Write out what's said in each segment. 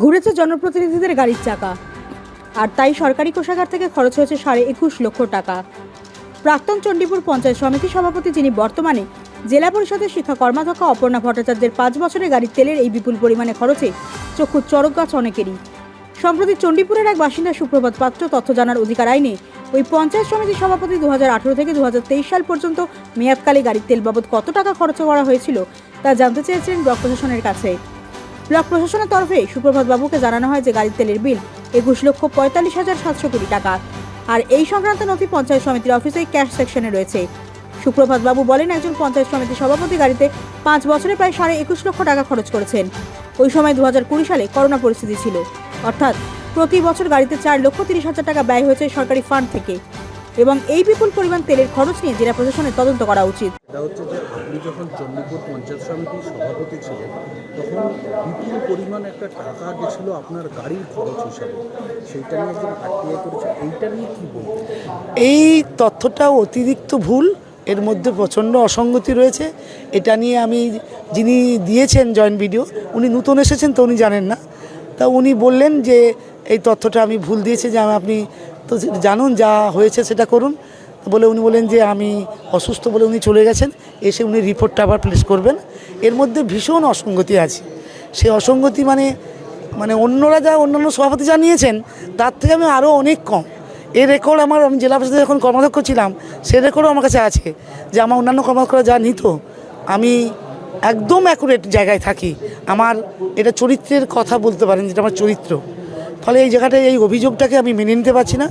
ঘুরেছে জনপ্রতিনিধিদের গাড়ির চাকা। আর তাই সরকারি কোষাগার থেকে খরচ হয়েছে সাড়ে একুশ লক্ষ টাকা। প্রাক্তন চণ্ডীপুর পঞ্চায়েত সমিতি সভাপতি যিনি বর্তমানে জেলা পরিষদের শিক্ষা কর্মাধ্যক্ষ অপর্ণা ভট্টাচার্যের পাঁচ বছরের গাড়ির তেলের এই বিপুল পরিমাণে খরচে চক্ষু চরক গাছ অনেকেরই। সম্প্রতি চণ্ডীপুরের এক বাসিন্দা সুপ্রভাত পাত্র তথ্য জানার অধিকার আইনে ওই পঞ্চায়েত সমিতির সভাপতি দু হাজার আঠেরো থেকে দু হাজার তেইশ সাল পর্যন্ত মেয়াদকালে গাড়ির তেল বাবদ কত টাকা খরচ করা হয়েছিল তা জানতে চেয়েছিলেন ব্লক প্রশাসনের কাছে। ব্লক প্রশাসনের তরফে সুপ্রভাত বাবুকে জানানো হয় যে গাড়ির তেলের বিল একুশ লক্ষ পঁয়তাল্লিশ হাজার সাতশো কোটি টাকা। আর এই সংক্রান্ত নথি পঞ্চায়েত সমিতির অফিসে ক্যাশ সেকশনে রয়েছে। সুপ্রভাত বাবু বলেন, একজন পঞ্চায়েত সমিতির সভাপতি গাড়িতে পাঁচ বছরে প্রায় সাড়ে একুশ লক্ষ টাকা খরচ করেছেন। ওই সময় দু কুড়ি সালে করোনা পরিস্থিতি ছিল। অর্থাৎ প্রতি বছর গাড়িতে চার লক্ষ তিরিশ হাজার টাকা ব্যয় হয়েছে সরকারি ফান্ড থেকে। এবং এই বিপুল পরিমাণ তেলের খরচ নিয়ে জেলা প্রশাসনের তদন্ত করা উচিত। আপনি যখন চণ্ডীপুর পঞ্চায়েত সমিতির সভাপতি ছিলেন, তখন বিপুল পরিমাণ একটা টাকা গেছিল আপনার গাড়ির খরচ হিসাবে। সেইটা নিয়ে একজন আরটিআই করেছে। এইটা নিয়ে কী বলবেন? এই তথ্যটা অতিরিক্ত ভুল, এর মধ্যে প্রচণ্ড অসঙ্গতি রয়েছে। এটা নিয়ে আমি যিনি দিয়েছেন জয়েন্ট ভিডিও, উনি নতুন এসেছেন তো উনি জানেন না। তা উনি বললেন যে, এই তথ্যটা আমি ভুল দিয়েছি, যে আমি আপনি তো জানুন যা হয়েছে সেটা করুন। বলে উনি বলেন যে আমি অসুস্থ বলে উনি চলে গেছেন, এসে উনি রিপোর্টটা আবার প্লেস করবেন। এর মধ্যে ভীষণ অসঙ্গতি আছে। সেই অসঙ্গতি মানে মানে অন্যরা যা অন্যান্য সভাপতি জানিয়েছেন, তার থেকে আমি আরও অনেক কম। এই রেকর্ড আমার, আমি জেলা পরিষদে যখন কর্মাধ্যক্ষ ছিলাম, সে রেকর্ডও আমার কাছে আছে যে আমার অন্যান্য কর্মাধ্যক্ষরা যা নিত, আমি একদম অ্যাকুরেট জায়গায় থাকি। আমার এটা চরিত্রের কথা বলতে পারেন যেটা আমার চরিত্র। ফলে এই জায়গাটায় এই অভিযোগটাকে আমি মেনে নিতে পারছি না।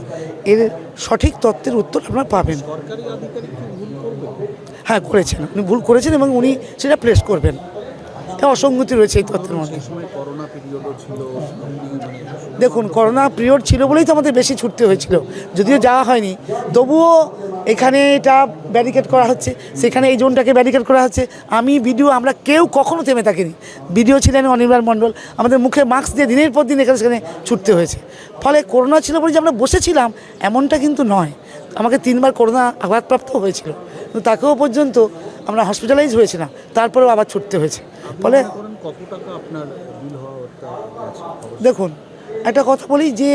এর সঠিক তত্ত্বের উত্তর আপনারা পাবেন। হ্যাঁ করেছেন। উনি ভুল করেছেন এবং উনি সেটা প্লেস করবেন। অসঙ্গতি রয়েছে এই তথ্যের মধ্যে। দেখুন, করোনা পিরিয়ড ছিল বলেই তো আমাদের বেশি ছুটতে হয়েছিল। যদিও যাওয়া হয়নি, তবুও এখানে এটা ব্যারিকেড করা হচ্ছে, সেখানে এই জোনটাকে ব্যারিকেড করা হচ্ছে। আমি ভিডিও আমরা কেউ কখনো থেমে থাকিনি। ভিডিও ছিলেন অনির্বাণ মণ্ডল। আমাদের মুখে মাস্ক দিয়ে দিনের পর দিন এখানে সেখানে ছুটতে হয়েছে। ফলে করোনা ছিল বলে যে আমরা বসেছিলাম, এমনটা কিন্তু নয়। আমাকে তিনবার করোনা আঘাতপ্রাপ্ত হয়েছিল। তাকেও পর্যন্ত আমরা হসপিটালাইজ হয়েছি না তারপরেও আবার ছুটতে হয়েছে। ফলে দেখুন একটা কথা বলি যে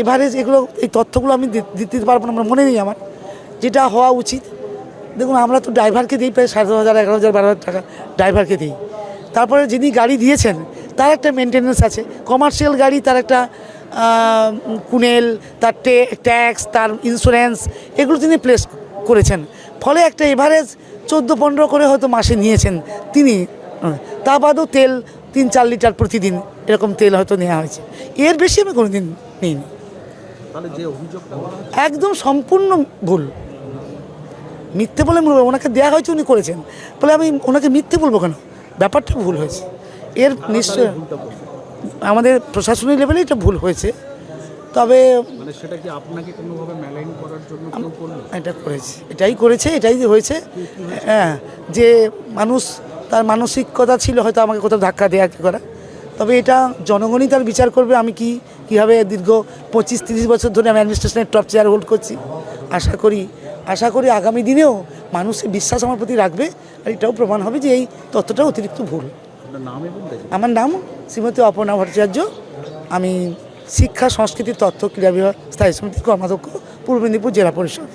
এভারেজ এগুলো এই তথ্যগুলো আমি দিতে পারব না আমার মনে নেই আমার। যেটা হওয়া উচিত দেখুন আমরা তো ড্রাইভারকে দিই প্রায় সাড়ে দশ হাজার এগারো হাজার বারো হাজার টাকা ড্রাইভারকে দিই। তারপরে যিনি গাড়ি দিয়েছেন তার একটা মেনটেন্যান্স আছে। কমার্শিয়াল গাড়ি তার একটা কুনেল তার ট্যাক্স তার ইন্স্যুরেন্স এগুলো তিনি প্লেস করেছেন। ফলে একটা এভারেজ চোদ্দ পনেরো করে হয়তো মাসে নিয়েছেন তিনি। তা বাদেও তেল তিন চার লিটার প্রতিদিন এরকম তেল হয়তো নেওয়া হয়েছে। এর বেশি আমি কোনোদিন নিইনি। একদম সম্পূর্ণ ভুল। মিথ্যে বলে মনে ওনাকে দেওয়া হয়েছে উনি করেছেন। বলে আমি ওনাকে মিথ্যে বলব কেন? ব্যাপারটা ভুল হয়েছে। এর নিশ্চয় আমাদের প্রশাসনিক লেভেলে এটা ভুল হয়েছে। তবে মানে সেটা কি আপনাকে কোনোভাবে মেলাইন করার জন্য কেউ করল? এটা করেছে এটাই করেছে এটাই যে হয়েছে। হ্যাঁ যে মানুষ তার মানসিকতা ছিল হয়তো আমাকে কোথাও ধাক্কা দেওয়া কি করা। তবে এটা জনগণই তার বিচার করবে আমি কি কীভাবে দীর্ঘ পঁচিশ তিরিশ বছর ধরে আমি অ্যাডমিনিস্ট্রেশনের টপ চেয়ার হোল্ড করছি। আশা করি আশা করি আগামী দিনেও মানুষের বিশ্বাস আমার প্রতি রাখবে আর এটাও প্রমাণ হবে যে এই তথ্যটা অতিরিক্ত ভুল। আমার নাম শ্রীমতী অপর্ণা ভট্টাচার্য আমি শিক্ষা সংস্কৃতি তথ্য ক্রীড়া বিভাগ স্থায়ী সমিতির কর্মাধ্যক্ষ পূর্ব মেদিনীপুর জেলা পরিষদ।